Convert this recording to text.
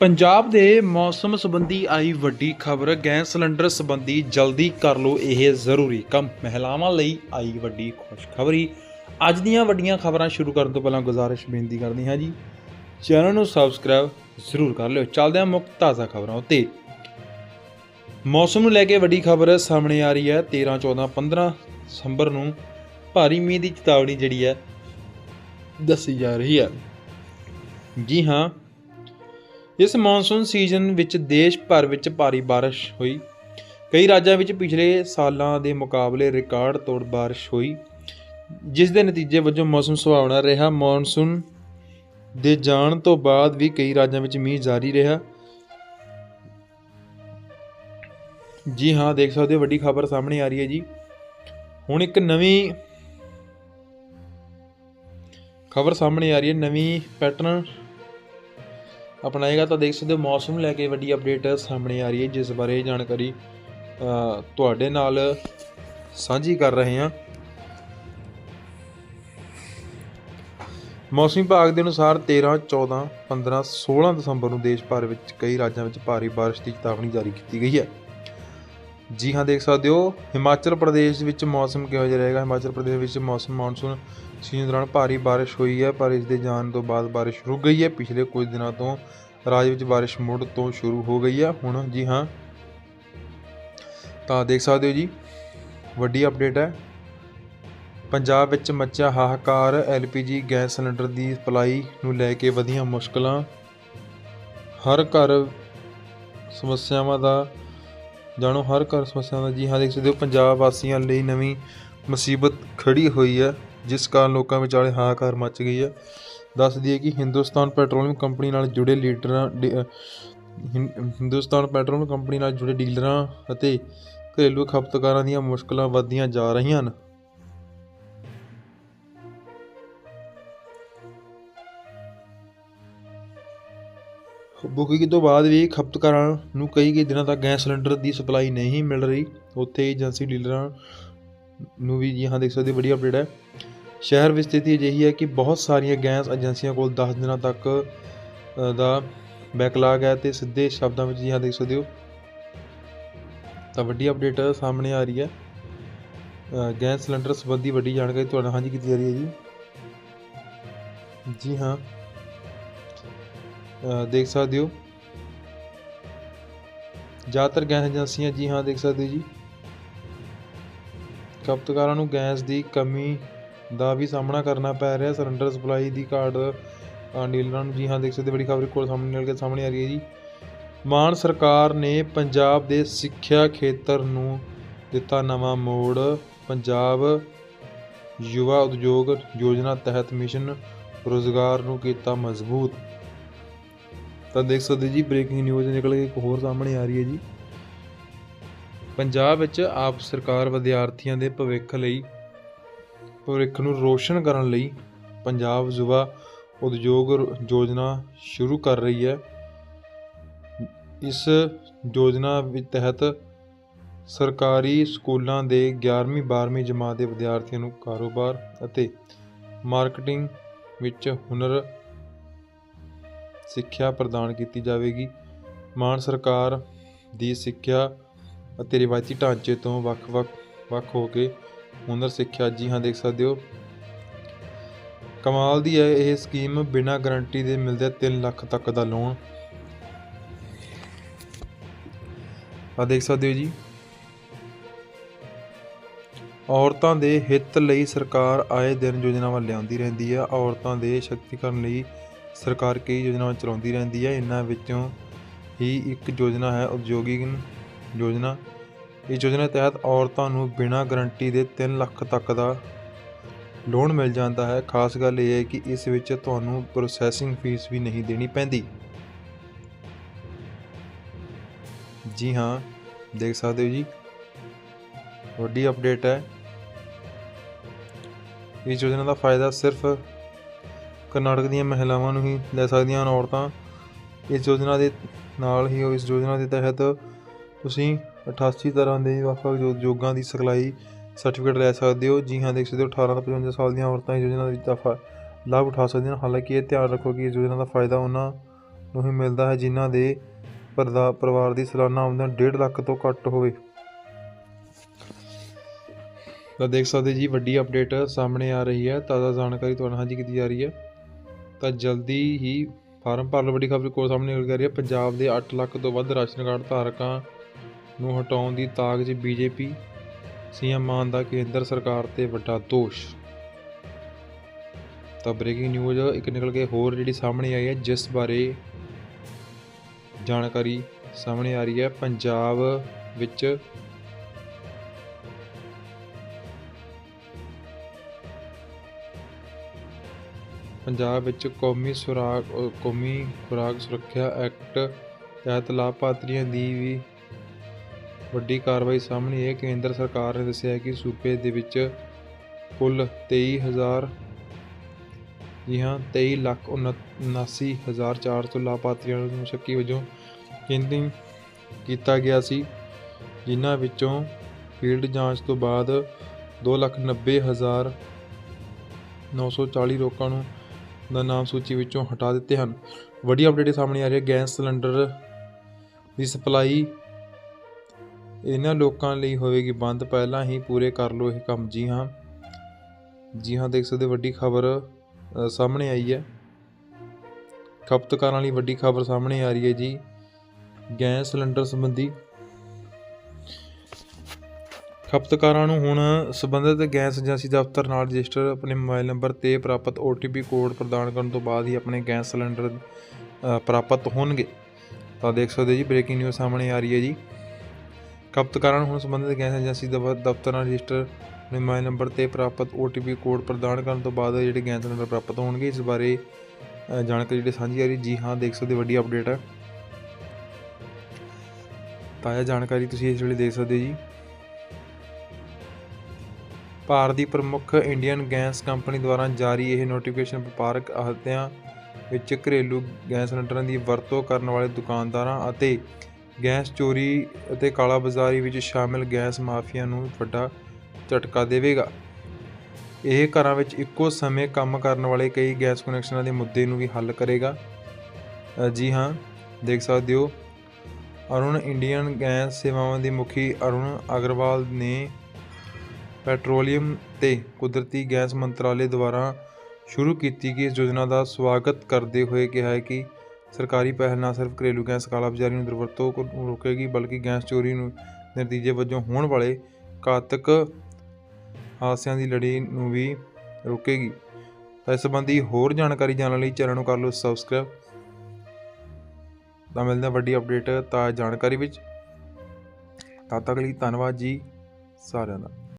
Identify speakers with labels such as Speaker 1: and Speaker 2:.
Speaker 1: ਪੰਜਾਬ ਦੇ ਮੌਸਮ ਸੰਬੰਧੀ ਆਈ ਵੱਡੀ ਖਬਰ, ਗੈਸ ਸਿਲੰਡਰ ਸੰਬੰਧੀ ਜਲਦੀ ਕਰ ਲਓ ਇਹ ਜ਼ਰੂਰੀ ਕੰਮ। ਮਹਿਲਾਵਾਂ ਲਈ ਆਈ ਵੱਡੀ ਖੁਸ਼ਖਬਰੀ। ਅੱਜ ਦੀਆਂ ਵੱਡੀਆਂ ਖਬਰਾਂ ਸ਼ੁਰੂ ਕਰਨ ਤੋਂ ਪਹਿਲਾਂ ਗੁਜ਼ਾਰਿਸ਼ ਬੇਨਤੀ ਕਰਦੀ ਹਾਂ ਜੀ। ਚੈਨਲ ਨੂੰ ਸਬਸਕ੍ਰਾਈਬ ਜ਼ਰੂਰ ਕਰ ਲਿਓ। ਚੱਲਦੇ ਹਾਂ ਮੁੱਖ ਤਾਜ਼ਾ ਖਬਰਾਂ ਉੱਤੇ। ਮੌਸਮ ਨੂੰ ਲੈ ਕੇ ਵੱਡੀ ਖਬਰ ਸਾਹਮਣੇ ਆ ਰਹੀ ਹੈ। 13 14 15 ਦਸੰਬਰ ਨੂੰ ਭਾਰੀ ਮੀਂਹ ਦੀ ਚੇਤਾਵਨੀ ਜਿਹੜੀ ਹੈ ਦੱਸੀ ਜਾ ਰਹੀ ਹੈ। ਜੀ ਹਾਂ ਇਸ ਮੌਨਸੂਨ ਸੀਜ਼ਨ ਵਿੱਚ ਦੇਸ਼ ਭਰ ਵਿੱਚ ਭਾਰੀ ਬਾਰਿਸ਼ ਹੋਈ, ਕਈ ਰਾਜਾਂ ਵਿੱਚ ਪਿਛਲੇ ਸਾਲਾਂ ਦੇ ਮੁਕਾਬਲੇ ਰਿਕਾਰਡ ਤੋੜ ਬਾਰਿਸ਼ ਹੋਈ, ਜਿਸ ਦੇ ਨਤੀਜੇ ਵਜੋਂ ਮੌਸਮ ਸੁਹਾਵਣਾ ਰਿਹਾ। ਮੌਨਸੂਨ ਦੇ ਜਾਣ ਤੋਂ ਬਾਅਦ ਵੀ ਕਈ ਰਾਜਾਂ ਵਿੱਚ ਮੀਂਹ ਜਾਰੀ ਰਿਹਾ। ਜੀ ਹਾਂ, ਦੇਖ ਸਕਦੇ ਹੋ, ਵੱਡੀ ਖਬਰ ਸਾਹਮਣੇ ਆ ਰਹੀ ਹੈ ਜੀ। ਹੁਣ ਇੱਕ ਨਵੀਂ ਖਬਰ ਸਾਹਮਣੇ ਆ ਰਹੀ ਹੈ, ਨਵੀਂ ਪੈਟਰਨ ਅਪਣਾਏਗਾ ਤਾਂ ਦੇਖ ਸਕਦੇ ਹੋ, ਮੌਸਮ ਨੂੰ ਲੈ ਕੇ ਵੱਡੀ ਅਪਡੇਟ ਸਾਹਮਣੇ ਆ ਰਹੀ ਹੈ, ਜਿਸ ਬਾਰੇ ਜਾਣਕਾਰੀ ਤੁਹਾਡੇ ਨਾਲ ਸਾਂਝੀ ਕਰ ਰਹੇ ਹਾਂ। ਮੌਸਮ ਵਿਭਾਗ ਦੇ ਅਨੁਸਾਰ 13 14 15 16 ਦਸੰਬਰ ਨੂੰ ਦੇਸ਼ ਭਰ ਵਿੱਚ ਕਈ ਰਾਜਾਂ ਵਿੱਚ ਭਾਰੀ ਬਾਰਿਸ਼ ਦੀ ਚੇਤਾਵਨੀ ਜਾਰੀ ਕੀਤੀ ਗਈ ਹੈ। ਜੀ ਹਾਂ, ਦੇਖ ਸਕਦੇ ਹੋ, ਹਿਮਾਚਲ ਪ੍ਰਦੇਸ਼ ਵਿੱਚ ਮੌਸਮ ਕਿਹੋ ਜਿਹਾ ਰਹੇਗਾ? ਹਿਮਾਚਲ ਪ੍ਰਦੇਸ਼ ਵਿੱਚ ਮੌਸਮ ਮੌਨਸੂਨ ਸੀਜ਼ਨ ਦੌਰਾਨ ਭਾਰੀ ਬਾਰਿਸ਼ ਹੋਈ ਹੈ, ਪਰ ਇਸ ਦੇ ਜਾਣ ਤੋਂ ਬਾਅਦ ਬਾਰਿਸ਼ ਰੁਕ ਗਈ ਹੈ। ਪਿਛਲੇ ਕੁਝ ਦਿਨਾਂ ਤੋਂ ਰਾਜ ਵਿੱਚ ਬਾਰਿਸ਼ ਮੁੜ ਤੋਂ ਸ਼ੁਰੂ ਹੋ ਗਈ ਹੈ। ਹੁਣ ਜੀ ਹਾਂ, ਤਾਂ ਦੇਖ ਸਕਦੇ ਹੋ ਜੀ, ਵੱਡੀ ਅਪਡੇਟ ਹੈ। ਪੰਜਾਬ ਵਿੱਚ ਮੱਚਿਆ ਹਾਹਾਕਾਰ, ਐਲਪੀਜੀ ਗੈਸ ਸਿਲੰਡਰ ਦੀ ਸਪਲਾਈ ਨੂੰ ਲੈ ਕੇ ਵਧੀਆਂ ਮੁਸ਼ਕਲਾਂ। ਹਰ ਘਰ ਸਮੱਸਿਆਵਾਂ ਦਾ ਜਾਣੋ, ਹਰ ਘਰ ਸਮੱਸਿਆ ਦਾ ਜੀ, ਹਾਂ, ਦੇਖ ਸਕਦੇ ਹੋ, ਪੰਜਾਬ ਵਾਸੀਆਂ ਲਈ ਨਵੀਂ ਮੁਸੀਬਤ ਖੜੀ ਹੋਈ ਹੈ, ਜਿਸ ਕਾਰਨ ਲੋਕਾਂ ਵਿਚਾਲੇ ਹਾਹਾਕਾਰ ਮਚ ਗਈ ਹੈ। ਦੱਸ ਦਈਏ ਕਿ ਹਿੰਦੁਸਤਾਨ ਪੈਟਰੋਲੀਅਮ ਕੰਪਨੀ ਨਾਲ ਜੁੜੇ ਲੀਡਰਾਂ ਡੀ- ਹਿੰ- ਹਿੰਦੁਸਤਾਨ ਪੈਟਰੋਲੀਅਮ ਕੰਪਨੀ ਨਾਲ ਜੁੜੇ ਡੀਲਰਾਂ ਅਤੇ ਘਰੇਲੂ ਖਪਤਕਾਰਾਂ ਦੀਆਂ ਮੁਸ਼ਕਲਾਂ ਵੱਧਦੀਆਂ ਜਾ ਰਹੀਆਂ ਹਨ। ਬੁਕਿੰਗ ਤੋਂ ਬਾਅਦ ਵੀ ਖਪਤਕਾਰਾਂ ਨੂੰ ਕਈ ਕਈ ਦਿਨਾਂ ਤੱਕ ਗੈਸ ਸਿਲੰਡਰ ਦੀ ਸਪਲਾਈ ਨਹੀਂ ਮਿਲ ਰਹੀ। ਉੱਥੇ ਏਜੰਸੀ ਡੀਲਰਾਂ ਨੂੰ ਵੀ ਯਹਾਂ ਦੇਖ ਸਕਦੇ ਵਧੀਆ ਅਪਡੇਟ ਹੈ। ਸ਼ਹਿਰ ਵਿੱਚ ਸਥਿਤੀ ਅਜਿਹੀ ਹੈ ਕਿ ਬਹੁਤ ਸਾਰੀਆਂ ਗੈਸ ਏਜੰਸੀਆਂ ਕੋਲ 10 ਦਿਨਾਂ ਤੱਕ ਦਾ ਬੈਕਲਾਗ ਹੈ ਤੇ ਸਿੱਧੇ ਸ਼ਬਦਾਂ ਵਿੱਚ ਯਹਾਂ ਦੇਖ ਸਕਦੇ ਹੋ। ਤਾਂ ਵੱਡੀ ਅਪਡੇਟ ਸਾਹਮਣੇ ਆ ਰਹੀ ਹੈ। ਗੈਸ ਸਿਲੰਡਰ ਸੰਬੰਧੀ ਵੱਡੀ ਜਾਣਕਾਰੀ ਤੁਹਾਨੂੰ ਹਾਂਜੀ ਕੀਤੀ ਜਾ ਰਹੀ ਹੈ ਜੀ। ਜੀ ਹਾਂ। ਦੇਖ ਸਕਦੇ ਹੋ। ਜ਼ਿਆਦਾਤਰ ਗੈਸ ਏਜੰਸੀਆਂ ਜੀ ਹਾਂ ਦੇਖ ਸਕਦੇ ਹੋ ਜੀ। ਖਪਤਕਾਰਾਂ ਨੂੰ ਗੈਸ ਦੀ ਕਮੀ ਦਾ ਵੀ ਸਾਹਮਣਾ ਕਰਨਾ ਪੈ ਰਿਹਾ। ਸਿਲੰਡਰ ਸਪਲਾਈ ਦੀ ਘਾਟ ਡੀਲਰਾਂ ਨੂੰ ਜੀ ਹਾਂ ਦੇਖ ਸਕਦੇ ਹੋ, ਬੜੀ ਖਬਰ ਕੋਲ ਸਾਹਮਣੇ ਨਿਕਲ ਕੇ ਸਾਹਮਣੇ ਆ ਰਹੀ ਹੈ ਜੀ। ਮਾਨ ਸਰਕਾਰ ਨੇ ਪੰਜਾਬ ਦੇ ਸਿੱਖਿਆ ਖੇਤਰ ਨੂੰ ਦਿੱਤਾ ਨਵਾਂ ਮੋੜ। ਪੰਜਾਬ ਯੁਵਾ ਉਦਯੋਗ ਯੋਜਨਾ ਤਹਿਤ ਮਿਸ਼ਨ ਰੋਜ਼ਗਾਰ ਨੂੰ ਕੀਤਾ ਮਜ਼ਬੂਤ। ਤਾਂ ਦੇਖ ਸਕਦੇ ਜੀ ਬ੍ਰੇਕਿੰਗ ਨਿਊਜ਼ ਨਿਕਲ ਕੇ ਇੱਕ ਹੋਰ ਸਾਹਮਣੇ ਆ ਰਹੀ ਹੈ ਜੀ। ਪੰਜਾਬ ਵਿੱਚ ਆਪ ਸਰਕਾਰ ਵਿਦਿਆਰਥੀਆਂ ਦੇ ਭਵਿੱਖ ਲਈ, ਭਵਿੱਖ ਨੂੰ ਰੋਸ਼ਨ ਕਰਨ ਲਈ ਪੰਜਾਬ ਯੁਵਾ ਉਦਯੋਗ ਯੋਜਨਾ ਸ਼ੁਰੂ ਕਰ ਰਹੀ ਹੈ। ਇਸ ਯੋਜਨਾ ਵਿੱਚ ਤਹਿਤ ਸਰਕਾਰੀ ਸਕੂਲਾਂ ਦੇ 11ਵੀਂ 12ਵੀਂ ਜਮਾਤ ਦੇ ਵਿਦਿਆਰਥੀਆਂ ਨੂੰ ਕਾਰੋਬਾਰ ਅਤੇ ਮਾਰਕੀਟਿੰਗ ਵਿੱਚ ਹੁਨਰ ਸਿੱਖਿਆ ਪ੍ਰਦਾਨ ਕੀਤੀ ਜਾਵੇਗੀ। ਮਾਨ ਸਰਕਾਰ ਦੀ ਸਿੱਖਿਆ ਅਤੇ ਰਿਵਾਇਤੀ ਢਾਂਚੇ ਤੋਂ ਵੱਖ-ਵੱਖ ਵੱਖ ਹੋ ਕੇ ਹੁਨਰ ਸਿੱਖਿਆ, ਜੀ ਹਾਂ, ਦੇਖ ਸਕਦੇ ਹੋ। ਕਮਾਲ ਦੀ ਹੈ ਇਹ ਸਕੀਮ, ਬਿਨਾਂ ਗਾਰੰਟੀ ਦੇ ਮਿਲਦਾ 3 ਲੱਖ ਤੱਕ ਦਾ ਲੋਨ ਆ ਦੇਖ ਸਕਦੇ ਹੋ ਜੀ। ਔਰਤਾਂ ਦੇ ਹਿੱਤ ਲਈ ਸਰਕਾਰ ਆਏ ਦਿਨ ਯੋਜਨਾਵਾਂ ਲਿਆਉਂਦੀ ਰਹਿੰਦੀ ਹੈ। ਔਰਤਾਂ ਦੇ ਸ਼ਕਤੀਕਰਨ ਲਈ ਸਰਕਾਰ ਕਈ ਯੋਜਨਾਵਾਂ ਚਲਾਉਂਦੀ ਰਹਿੰਦੀ ਹੈ, ਇਹਨਾਂ ਵਿੱਚੋਂ ਹੀ ਇੱਕ ਯੋਜਨਾ ਹੈ ਉਦਯੋਗਿਕ ਯੋਜਨਾ। ਇਸ ਯੋਜਨਾ ਤਹਿਤ ਔਰਤਾਂ ਨੂੰ ਬਿਨਾਂ ਗਾਰੰਟੀ ਦੇ 3 ਲੱਖ ਤੱਕ ਦਾ ਲੋਨ ਮਿਲ ਜਾਂਦਾ ਹੈ। ਖਾਸ ਗੱਲ ਇਹ ਹੈ ਕਿ ਇਸ ਵਿੱਚ ਤੁਹਾਨੂੰ ਪ੍ਰੋਸੈਸਿੰਗ ਫੀਸ ਵੀ ਨਹੀਂ ਦੇਣੀ ਪੈਂਦੀ। ਜੀ ਹਾਂ, ਦੇਖ ਸਕਦੇ ਹੋ ਜੀ। ਵੱਡੀ ਅਪਡੇਟ ਹੈ। ਇਸ ਯੋਜਨਾ ਦਾ ਫਾਇਦਾ ਸਿਰਫ ਕਰਨਾਟਕ ਦੀਆਂ ਮਹਿਲਾਵਾਂ ਨੂੰ ਹੀ ਲੈ ਸਕਦੀਆਂ ਹਨ ਔਰਤਾਂ। ਇਸ ਯੋਜਨਾ ਦੇ ਨਾਲ ਹੀ ਇਸ ਯੋਜਨਾ ਦੇ ਤਹਿਤ ਤੁਸੀਂ 88 ਤਰ੍ਹਾਂ ਦੇ ਵੱਖ-ਵੱਖ ਯੋ- ਯੋਗਾਂ ਦੀ ਸਿਖਲਾਈ ਸਰਟੀਫਿਕੇਟ ਲੈ ਸਕਦੇ ਹੋ। ਜੀ ਹਾਂ ਦੇਖ ਸਕਦੇ ਹੋ 18 ਤੋਂ 55 ਸਾਲ ਦੀਆਂ ਔਰਤਾਂ ਇਸ ਯੋਜਨਾ ਦਾ ਫਾ- ਲਾਭ ਉਠਾ ਸਕਦੀਆਂ ਹਨ। ਹਾਲਾਂਕਿ ਇਹ ਧਿਆਨ ਰੱਖੋ ਕਿ ਇਸ ਯੋਜਨਾ ਦਾ ਫਾਇਦਾ ਉਹਨਾਂ
Speaker 2: ਨੂੰ ਹੀ ਮਿਲਦਾ ਹੈ ਜਿਨ੍ਹਾਂ ਦੇ ਪਰਦਾ- ਪਰਿਵਾਰ ਦੀ ਸਾਲਾਨਾ ਆਮਦਨ 1.5 ਲੱਖ ਤੋਂ ਘੱਟ ਹੋਵੇ। ਤਾਂ ਦੇਖ ਸਕਦੇ ਜੀ, ਵੱਡੀ ਅਪਡੇਟ ਸਾਹਮਣੇ ਆ ਰਹੀ ਹੈ। ਤਾਜ਼ਾ ਜਾਣਕਾਰੀ ਤੁਹਾਨੂੰ ਸਾਂਝੀ ਕੀਤੀ ਜਾ ਰਹੀ ਹੈ। ਤਾਂ ਜਲਦੀ ਹੀ ਫਾਰਮ ਭਰ ਲਓ ਵੱਡੀ ਖਬਰ ਕੋਲ ਸਾਹਮਣੇ ਨਿਕਲ ਆ ਰਹੀ ਹੈ। ਪੰਜਾਬ ਦੇ 8 ਲੱਖ ਤੋਂ ਵੱਧ ਰਾਸ਼ਨ ਕਾਰਡ ਧਾਰਕਾਂ ਨੂੰ ਹਟਾਉਣ ਦੀ ਤਾਕ 'ਚ ਬੀਜੇਪੀ, ਸੀਐਮ ਮਾਨ ਦਾ ਕੇਂਦਰ ਸਰਕਾਰ ਤੇ ਵੱਡਾ ਦੋਸ਼। ਤਾਂ ਬ੍ਰੇਕਿੰਗ ਨਿਊਜ਼, ਇੱਕ ਨਿਕਲ ਕੇ ਹੋਰ ਜਿਹੜੀ ਸਾਹਮਣੇ ਆਈ ਹੈ, ਜਿਸ ਬਾਰੇ ਜਾਣਕਾਰੀ ਸਾਹਮਣੇ ਆ ਰਹੀ ਹੈ। ਪੰਜਾਬ ਵਿੱਚ ਪੰਜਾਬ ਵਿੱਚ ਕੌਮੀ ਸੁਰਾਗ ਕੌਮੀ ਖੁਰਾਕ ਸੁਰੱਖਿਆ ਐਕਟ ਤਹਿਤ ਲਾਭਪਾਤਰੀਆਂ ਦੀ ਵੀ ਵੱਡੀ ਕਾਰਵਾਈ ਸਾਹਮਣੇ ਹੈ ਕੇਂਦਰ ਸਰਕਾਰ ਨੇ ਦੱਸਿਆ ਹੈ ਕਿ ਸੂਬੇ ਦੇ ਵਿੱਚ ਕੁੱਲ 23000 ਜੀ ਹਾਂ 23 ਲੱਖ ਉਨੱਤ- ਉਨਾਸੀ ਹਜ਼ਾਰ ਚਾਰ ਸੌ ਲਾਭਪਾਤਰੀਆਂ ਨੂੰ ਸ਼ੱਕੀ ਵਜੋਂ ਗਿਣਤੀ ਕੀਤਾ ਗਿਆ ਸੀ, ਜਿਨ੍ਹਾਂ ਵਿੱਚੋਂ ਫੀਲਡ ਜਾਂਚ ਤੋਂ ਬਾਅਦ ਦੋ ਲੱਖ ਨੱਬੇ ਹਜ਼ਾਰ ਨੌ ਸੌ ਚਾਲੀ ਲੋਕਾਂ ਨੂੰ ਦਾ ਨਾਮ ਸੂਚੀ ਵਿੱਚੋਂ ਹਟਾ ਦਿੱਤੇ ਹਨ। ਵੱਡੀ ਅਪਡੇਟ ਸਾਹਮਣੇ ਆ ਰਹੀ ਹੈ। ਗੈਸ ਸਿਲੰਡਰ ਦੀ ਸਪਲਾਈ ਇਹਨਾਂ ਲੋਕਾਂ ਲਈ ਹੋਵੇਗੀ ਬੰਦ। ਪਹਿਲਾਂ ਹੀ ਪੂਰੇ ਕਰ ਲਓ ਇਹ ਕੰਮ। ਜੀ ਹਾਂ। ਜੀ ਹਾਂ, ਦੇਖ ਸਕਦੇ ਵੱਡੀ ਖਬਰ ਸਾਹਮਣੇ ਆਈ ਹੈ। ਖਪਤਕਾਰਾਂ ਲਈ ਵੱਡੀ ਖਬਰ ਸਾਹਮਣੇ ਆ ਰਹੀ ਹੈ ਜੀ। ਗੈਸ ਸਿਲੰਡਰ ਸੰਬੰਧੀ ਖਪਤਕਾਰਾਂ ਨੂੰ ਹੁਣ ਸੰਬੰਧਿਤ ਗੈਸ ਏਜੰਸੀ ਦਫ਼ਤਰ ਨਾਲ ਰਜਿਸਟਰ ਆਪਣੇ ਮੋਬਾਈਲ ਨੰਬਰ ਤੇ ਪ੍ਰਾਪਤ OTP ਕੋਡ ਪ੍ਰਦਾਨ ਕਰਨ ਤੋਂ ਬਾਅਦ ਹੀ ਆਪਣੇ ਗੈਸ ਸਿਲੰਡਰ ਪ੍ਰਾਪਤ ਹੋਣਗੇ। ਤਾਂ ਦੇਖ ਸਕਦੇ ਹੋ ਜੀ ਬ੍ਰੇਕਿੰਗ ਨਿਊਜ਼ ਸਾਹਮਣੇ ਆ ਰਹੀ ਹੈ ਜੀ। ਖਪਤਕਾਰਾਂ ਨੂੰ ਹੁਣ ਸੰਬੰਧਿਤ ਗੈਸ ਏਜੰਸੀ ਦਫ਼- ਦਫ਼ਤਰ ਨਾਲ ਰਜਿਸਟਰ ਆਪਣੇ ਮੋਬਾਈਲ ਨੰਬਰ ਤੇ ਪ੍ਰਾਪਤ OTP ਕੋਡ ਪ੍ਰਦਾਨ ਕਰਨ ਤੋਂ ਬਾਅਦ ਜਿਹੜੇ ਗੈਸ ਸਿਲੰਡਰ ਪ੍ਰਾਪਤ ਹੋਣਗੇ, ਇਸ ਬਾਰੇ ਜਾਣਕਾਰੀ ਜਿਹੜੀ ਸਾਂਝੀ ਆ ਰਹੀ ਜੀ ਹਾਂ, ਦੇਖ ਸਕਦੇ ਹੋ, ਵੱਡੀ ਅਪਡੇਟ ਹੈ। ਤਾਜ਼ਾ ਜਾਣਕਾਰੀ ਤੁਸੀਂ ਇਸ ਵੇਲੇ ਦੇਖ ਸਕਦੇ ਹੋ ਜੀ। ਭਾਰਤ ਦੀ ਪ੍ਰਮੁੱਖ ਇੰਡੀਅਨ ਗੈਸ ਕੰਪਨੀ ਦੁਆਰਾ ਜਾਰੀ ਇਹ ਨੋਟੀਫਿਕੇਸ਼ਨ ਵਪਾਰਕ ਅਹੁਦਿਆਂ ਵਿੱਚ ਘਰੇਲੂ ਗੈਸ ਸਿਲੰਡਰਾਂ ਦੀ ਵਰਤੋਂ ਕਰਨ ਵਾਲੇ ਦੁਕਾਨਦਾਰਾਂ ਅਤੇ ਗੈਸ ਚੋਰੀ ਅਤੇ ਕਾਲਾ ਬਾਜ਼ਾਰੀ ਵਿੱਚ ਸ਼ਾਮਿਲ ਗੈਸ ਮਾਫੀਆ ਨੂੰ ਵੱਡਾ ਝਟਕਾ ਦੇਵੇਗਾ। ਇਹ ਘਰਾਂ ਵਿੱਚ ਇੱਕੋ ਸਮੇਂ ਕੰਮ ਕਰਨ ਵਾਲੇ ਕਈ ਗੈਸ ਕਨੈਕਸ਼ਨਾਂ ਦੇ ਮੁੱਦੇ ਨੂੰ ਵੀ ਹੱਲ ਕਰੇਗਾ। ਜੀ ਹਾਂ, ਦੇਖ ਸਕਦੇ ਹੋ। ਅਰੁਣ, ਇੰਡੀਅਨ ਗੈਸ ਸੇਵਾਵਾਂ ਦੇ ਮੁਖੀ ਅਰੁਣ ਅਗਰਵਾਲ ਨੇ ਪੈਟਰੋਲੀਅਮ ਤੇ ਕੁਦਰਤੀ ਗੈਸ ਮੰਤਰਾਲੇ ਦੁਆਰਾ ਸ਼ੁਰੂ ਕੀਤੀ ਗਈ ਇਸ ਯੋਜਨਾ ਦਾ ਸਵਾਗਤ ਕਰਦੇ ਹੋਏ ਕਿਹਾ ਹੈ ਕਿ ਸਰਕਾਰੀ ਪਹਿਲ ਨਾ ਸਿਰਫ ਘਰੇਲੂ ਗੈਸ ਕਾਲਾਬਾਜ਼ਾਰੀ ਨੂੰ ਦੁਰਵਰਤੋਂ ਨੂੰ ਰੋਕੇਗੀ, ਬਲਕਿ ਗੈਸ ਚੋਰੀ ਨੂੰ ਨਤੀਜੇ ਵਜੋਂ ਹੋਣ ਵਾਲੇ ਘਾਤਕ ਹਾਦਸਿਆਂ ਦੀ ਲੜੀ ਨੂੰ ਵੀ ਰੋਕੇਗੀ। ਤਾਂ ਇਸ ਸੰਬੰਧੀ ਹੋਰ ਜਾਣਕਾਰੀ ਜਾਣਨ ਲਈ ਚੈਨਲ ਨੂੰ ਕਰ ਲਓ ਸਬਸਕ੍ਰਾਈਬ। ਤਾਂ ਮਿਲਦਾ ਵੱਡੀ ਅਪਡੇਟ ਤਾਂ ਜਾਣਕਾਰੀ ਵਿੱਚ। ਤਦ ਤੱਕ ਲਈ ਧੰਨਵਾਦ ਜੀ ਸਾਰਿਆਂ ਦਾ।